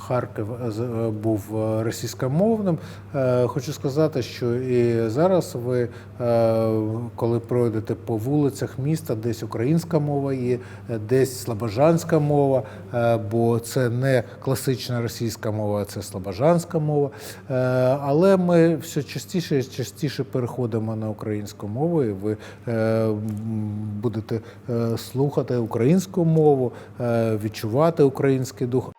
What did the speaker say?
Харків е, з- е, був е, російськомовним. Хочу сказати, що і зараз ви, коли пройдете по вулицях міста, десь українська мова є, десь слобожанська мова, бо це не класична російська мова, це слобожанська мова. Але ми все частіше і частіше переходимо на українську мову, і ви будете слухати українську мову, відчувати український дух.